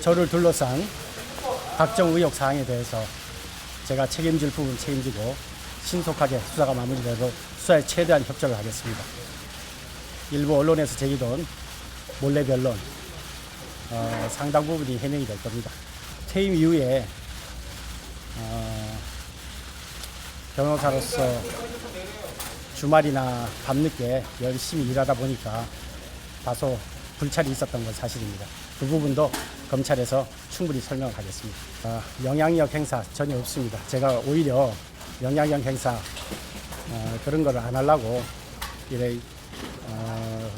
저를 둘러싼 각종 의혹 사항에 대해서 제가 책임질 부분 책임지고 신속하게 수사가 마무리되도록 수사에 최대한 협조를 하겠습니다. 일부 언론에서 제기된 몰래 변론 어, 상당 부분이 해명이 될 겁니다. 퇴임 이후에 어, 변호사로서 주말이나 밤늦게 열심히 일하다 보니까 다소 불찰이 있었던 건 사실입니다. 그 부분도 검찰에서 충분히 설명을 하겠습니다. 어, 영향력 행사 전혀 없습니다. 제가 오히려 영향력 행사 어, 그런 거를 안 하려고 이래 어,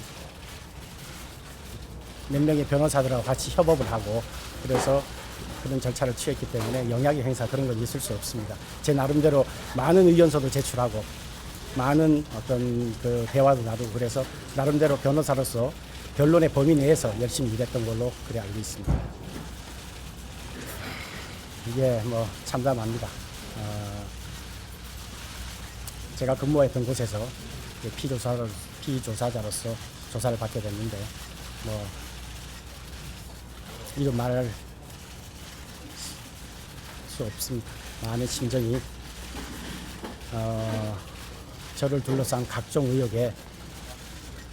몇 명의 변호사들하고 같이 협업을 하고 그래서 그런 절차를 취했기 때문에 영향력 행사 그런 건 있을 수 없습니다. 제 나름대로 많은 의견서도 제출하고 많은 어떤 그 대화도 나누고 그래서 나름대로 변호사로서 변론의 범위 내에서 열심히 일했던 걸로 그래 알고 있습니다. 이게 뭐 참담합니다. 어, 제가 근무했던 곳에서 피조사로, 피조사자로서 조사를 받게 됐는데 뭐 이런 말할 수 없습니다. 많은 심정이 어, 저를 둘러싼 각종 의혹에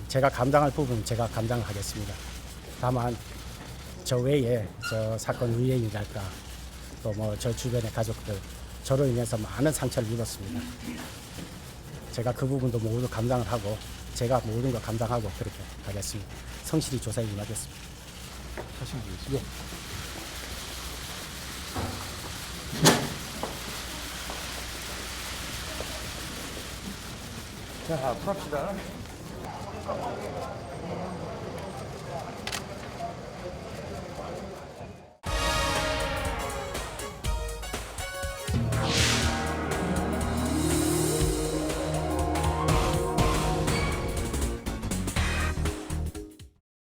제가 감당할 부분 제가 감당을 하겠습니다. 다만 저 외에 저 사건 의뢰인이랄까 또 뭐 저 주변의 가족들 저로 인해서 많은 상처를 입었습니다. 제가 그 부분도 모두 감당을 하고 제가 모든 걸 감당하고 그렇게 가겠습니다. 성실히 조사에 임하겠습니다. 하시면 되겠습니다. 자, 풀합시다. Thank you.